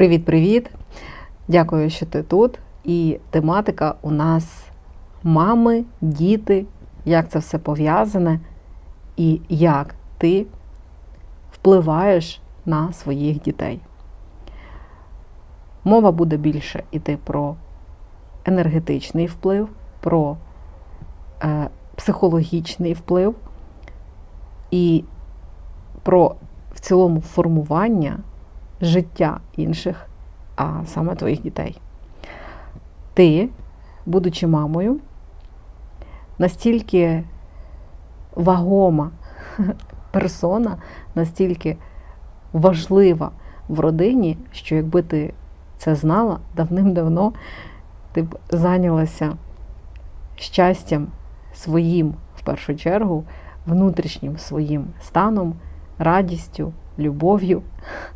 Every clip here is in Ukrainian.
Привіт-привіт! Дякую, що ти тут. І тематика у нас мами, діти, як це все пов'язане, і як ти впливаєш на своїх дітей. Мова буде більше йти про енергетичний вплив, про е, психологічний вплив і про в цілому формування життя інших, а саме твоїх дітей. Ти, будучи мамою, настільки вагома персона, настільки важлива в родині, що якби ти це знала давним-давно, ти б зайнялася щастям своїм, в першу чергу, внутрішнім своїм станом, радістю, любов'ю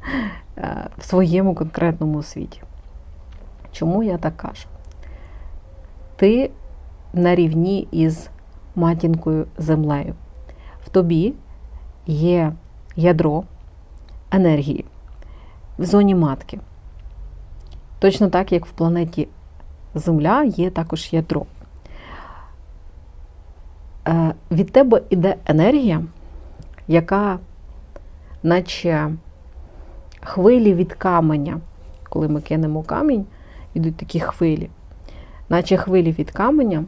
е, в своєму конкретному світі. Чому я так кажу? Ти на рівні із матінкою землею. В тобі є ядро енергії в зоні матки. Точно так, як в планеті Земля є також ядро. Е, Від тебе йде енергія, яка, наче хвилі від каменя, коли ми кинемо камінь, йдуть такі хвилі, наче хвилі від каменя,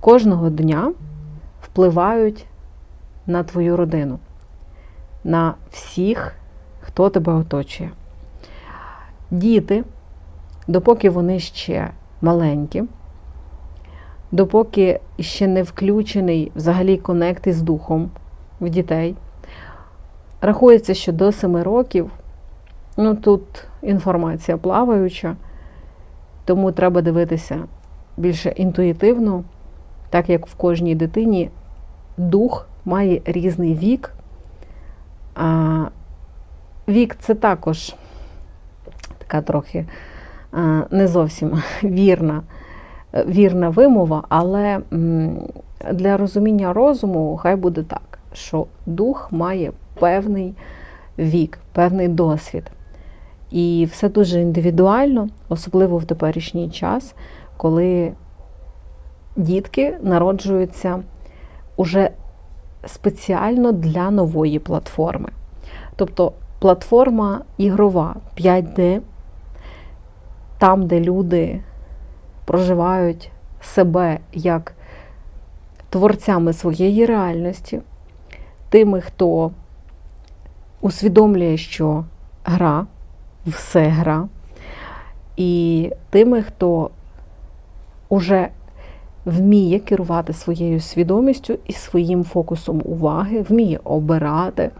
кожного дня впливають на твою родину, на всіх, хто тебе оточує. Діти, допоки вони ще маленькі, допоки ще не включений взагалі конект із духом в дітей, рахується, що до 7 років, ну тут інформація плаваюча, тому треба дивитися більше інтуїтивно, так як в кожній дитині дух має різний вік. А Вік це також така трохи не зовсім вірна, вірна вимова, але для розуміння розуму хай буде так, що дух має певний вік, певний досвід. І все дуже індивідуально, особливо в теперішній час, коли дітки народжуються уже спеціально для нової платформи. Тобто платформа ігрова 5D, там, де люди проживають себе як творцями своєї реальності, тими, хто усвідомлює, що гра, все гра, і тими, хто уже вміє керувати своєю свідомістю і своїм фокусом уваги, вміє обирати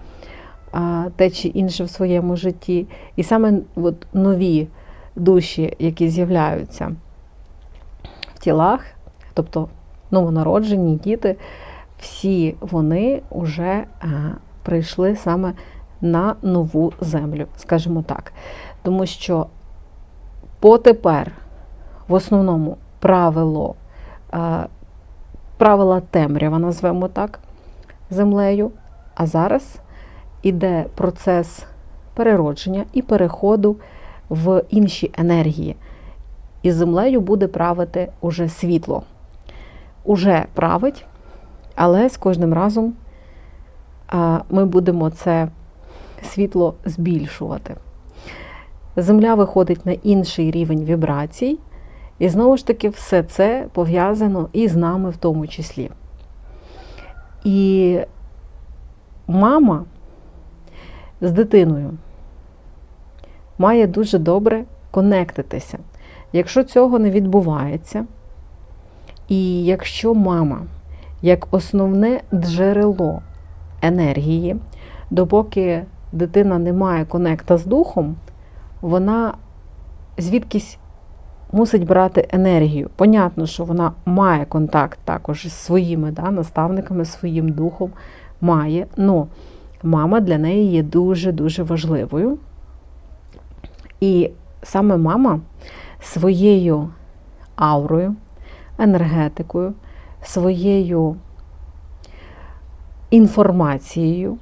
те чи інше в своєму житті. І саме от нові душі, які з'являються в тілах, тобто новонароджені діти, всі вони вже а, прийшли саме на нову землю, скажімо так. Тому що потепер в основному правило, правила темрява, назвемо так, землею, а зараз іде процес переродження і переходу в інші енергії. І землею буде правити уже світло. Уже править, але з кожним разом ми будемо це світло збільшувати. Земля виходить на інший рівень вібрацій, і знову ж таки, все це пов'язано і з нами в тому числі. І мама з дитиною має дуже добре конектитися. Якщо цього не відбувається, і якщо мама як основне джерело енергії, допоки дитина не має конекта з духом, вона звідкись мусить брати енергію. Понятно, що вона має контакт також з своїми да, наставниками, своїм духом має, але мама для неї є дуже-дуже важливою. І саме мама своєю аурою, енергетикою, своєю інформацією,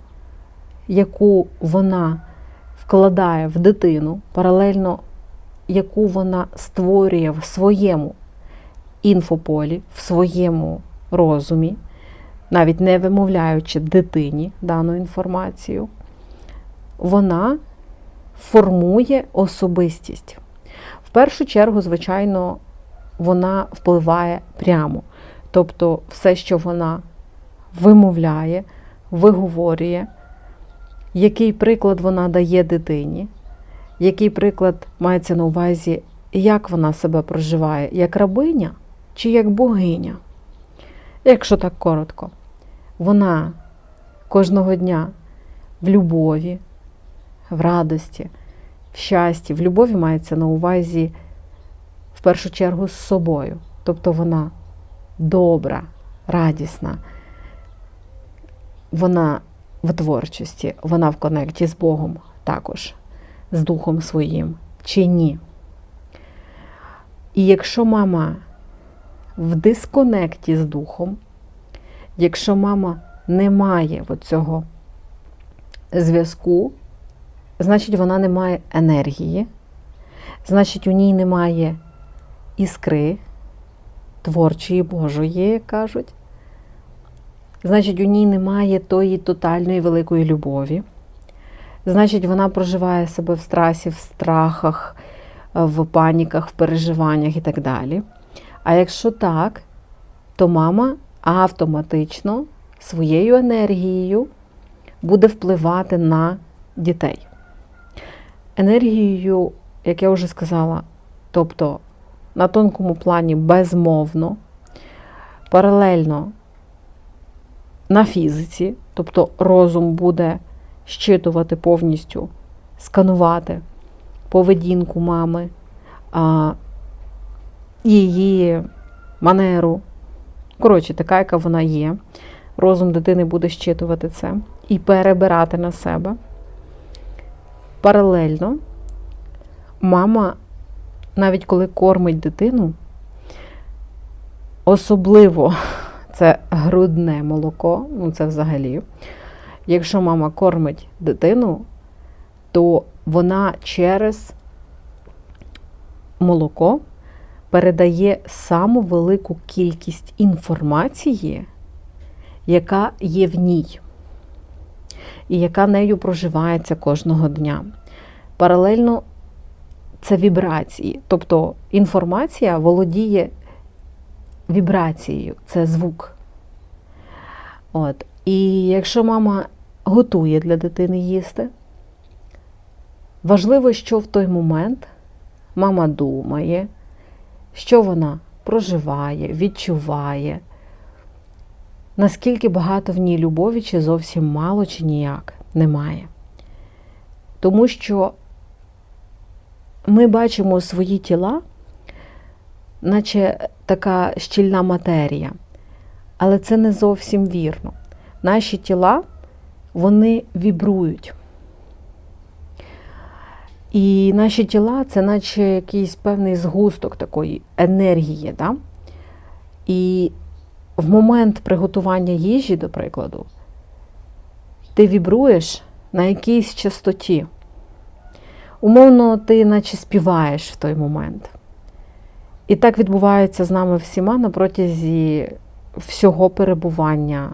яку вона вкладає в дитину, паралельно яку вона створює в своєму інфополі, в своєму розумі, навіть не вимовляючи дитині дану інформацію, вона формує особистість. В першу чергу, звичайно, вона впливає прямо. Тобто, все, що вона вимовляє, виговорює, який приклад вона дає дитині, який приклад мається на увазі, як вона себе проживає, як рабиня чи як богиня. Якщо так коротко, вона кожного дня в любові, в радості, в щасті, в любові мається на увазі в першу чергу з собою. Тобто вона добра, радісна, вона в творчості, вона в конекті з Богом також, з Духом своїм, чи ні. І якщо мама в дисконекті з Духом, якщо мама не має цього зв'язку, значить вона не має енергії, значить, у ній немає іскри творчої Божої, як кажуть. Значить, у ній немає тої тотальної великої любові. Значить, вона проживає себе в страсі, в страхах, в паніках, в переживаннях і так далі. А якщо так, то мама автоматично своєю енергією буде впливати на дітей. Енергією, як я вже сказала, тобто на тонкому плані безмовно, паралельно на фізиці, тобто розум буде щитувати повністю, сканувати поведінку мами, її манеру. Коротше, така, яка вона є. Розум дитини буде щитувати це і перебирати на себе. Паралельно мама, навіть коли кормить дитину, особливо це грудне молоко, ну це взагалі. Якщо мама кормить дитину, то вона через молоко передає саму велику кількість інформації, яка є в ній, і яка нею проживається кожного дня. Паралельно це вібрації, тобто інформація володіє вібрацією, це звук. От. І якщо мама готує для дитини їсти, важливо, що в той момент мама думає, що вона проживає, відчуває, наскільки багато в ній любові, чи зовсім мало, чи ніяк немає. Тому що ми бачимо свої тіла, наче така щільна матерія. Але це не зовсім вірно. Наші тіла, вони вібрують. І наші тіла це наче якийсь певний згусток такої енергії. Да? І в момент приготування їжі, до прикладу, ти вібруєш на якійсь частоті. Умовно, ти наче співаєш в той момент. І так відбувається з нами всіма на протязі всього перебування,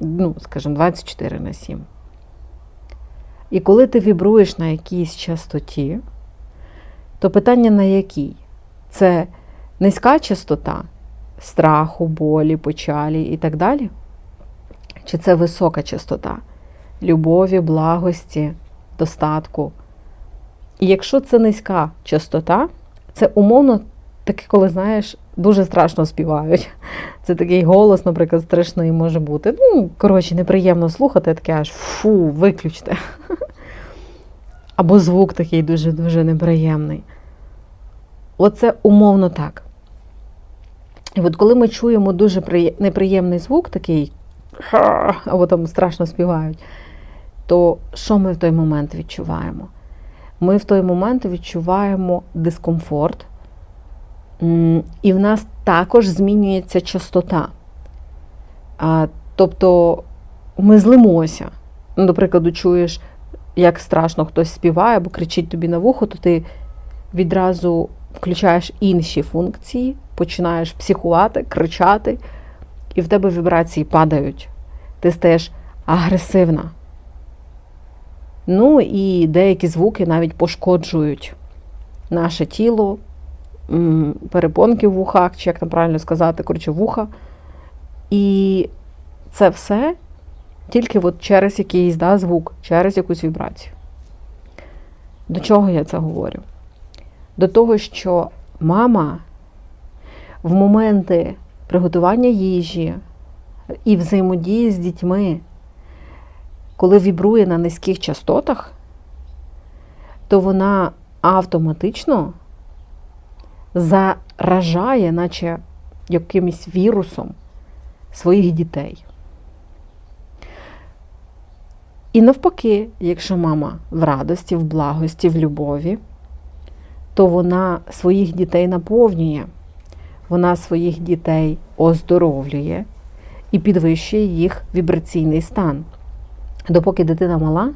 ну, скажімо, 24 на 7. І коли ти вібруєш на якійсь частоті, то питання на якій? Це низька частота страху, болі, печалі і так далі? Чи це висока частота любові, благості, достатку? І якщо це низька частота, це умовно таке, коли, знаєш, дуже страшно співають. Це такий голос, наприклад, страшний може бути. Ну, коротше, неприємно слухати, таке аж фу, виключте. Або звук такий дуже-дуже неприємний. Оце умовно так. І от коли ми чуємо дуже неприємний звук, такий, або там страшно співають, то що ми в той момент відчуваємо? Ми в той момент відчуваємо дискомфорт, і в нас також змінюється частота. Тобто ми злимося. Ну, До прикладу, чуєш як страшно хтось співає або кричить тобі на вухо, то ти відразу включаєш інші функції, починаєш психувати, кричати, і в тебе вібрації падають. Ти стаєш агресивна. Ну і деякі звуки навіть пошкоджують наше тіло, перепонки в вухах, чи як там правильно сказати, коротше, вуха. І це все тільки от через якийсь да, звук, через якусь вібрацію. До чого я це говорю? До того, що мама в моменти приготування їжі і взаємодії з дітьми, коли вібрує на низьких частотах, то вона автоматично заражає, наче якимось вірусом своїх дітей. І навпаки, якщо мама в радості, в благості, в любові, то вона своїх дітей наповнює, вона своїх дітей оздоровлює і підвищує їх вібраційний стан. Допоки дитина мала,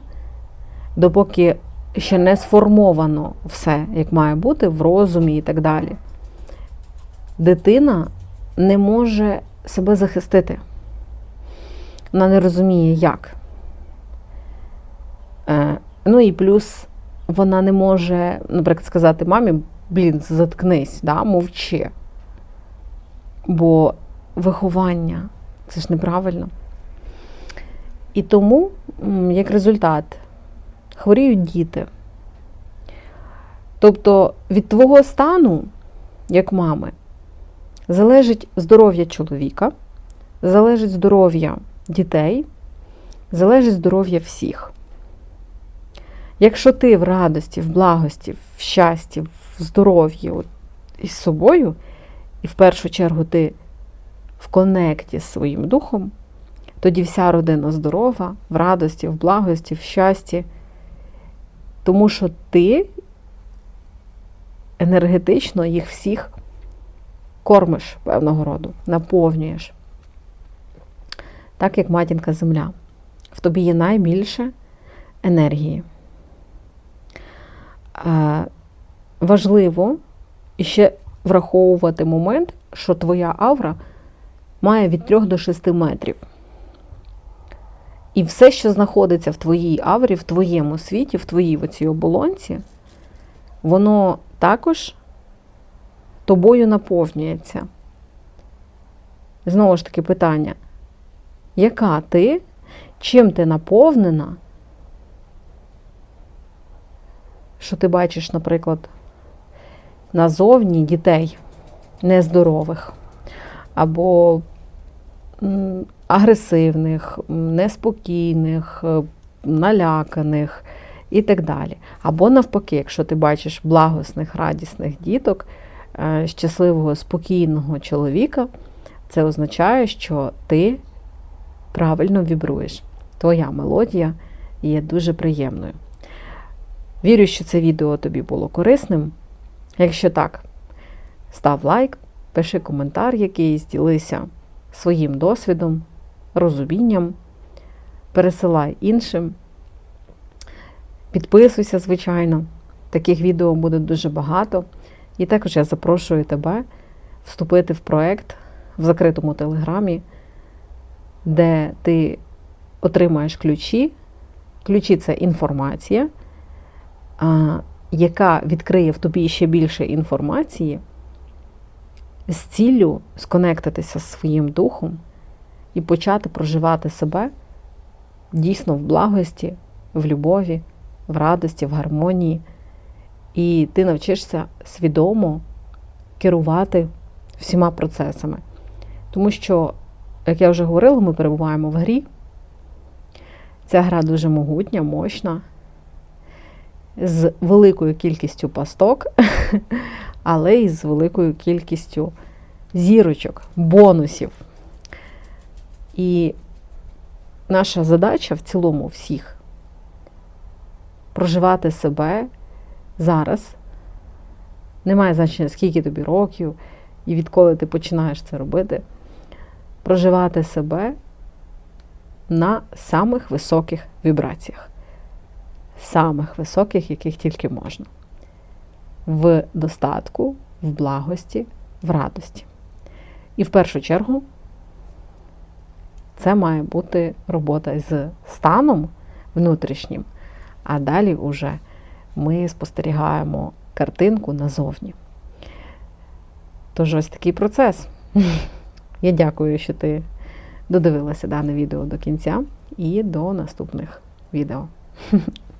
допоки ще не сформовано все, як має бути, в розумі і так далі, дитина не може себе захистити. Вона не розуміє, як. Е, ну і плюс вона не може, наприклад, сказати мамі, блін, заткнись, да, мовчи. Бо виховання це ж неправильно. І тому, як результат, хворіють діти. Тобто від твого стану, як мами, залежить здоров'я чоловіка, залежить здоров'я дітей, залежить здоров'я всіх. Якщо ти в радості, в благості, в щасті, в здоров'ї із собою, і в першу чергу ти в конекті з своїм духом, тоді вся родина здорова, в радості, в благості, в щасті. Тому що ти енергетично їх всіх кормиш певного роду, наповнюєш. Так як матінка земля. В тобі є найбільше енергії. Важливо ще враховувати момент, що твоя авра має від 3 до 6 метрів. І все, що знаходиться в твоїй аврі, в твоєму світі, в твоїй оцій оболонці, воно також тобою наповнюється. Знову ж таки, питання, яка ти, чим ти наповнена? що ти бачиш, наприклад, назовні дітей нездорових, або агресивних, неспокійних, е, наляканих і так далі. Або навпаки, якщо ти бачиш благосних, радісних діток, е, щасливого, спокійного чоловіка, це означає, що ти правильно вібруєш. Твоя мелодія є дуже приємною. Вірю, що це відео тобі було корисним. Якщо так, став лайк, пиши коментар якийсь, ділися своїм досвідом, розумінням, пересилай іншим. Підписуйся, звичайно, таких відео буде дуже багато. І також я запрошую тебе вступити в проект в закритому телеграмі, де ти отримаєш ключі. Ключі це інформація яка відкриє в тобі ще більше інформації, з ціллю сконектитися з своїм духом і почати проживати себе дійсно в благості, в любові, в радості, в гармонії. І ти навчишся свідомо керувати всіма процесами. Тому що, як я вже говорила, ми перебуваємо в грі. Ця гра дуже могутня, мощна з великою кількістю пасток, але й з великою кількістю зірочок, бонусів. І наша задача в цілому всіх проживати себе зараз. Немає значення, скільки тобі років, і відколи ти починаєш це робити. Проживати себе на самих високих вібраціях самих високих, яких тільки можна. В достатку, в благості, в радості. І в першу чергу це має бути робота з станом внутрішнім, а далі вже ми спостерігаємо картинку назовні. Тож ось такий процес. Я дякую, що ти додивилася дане відео до кінця і до наступних відео.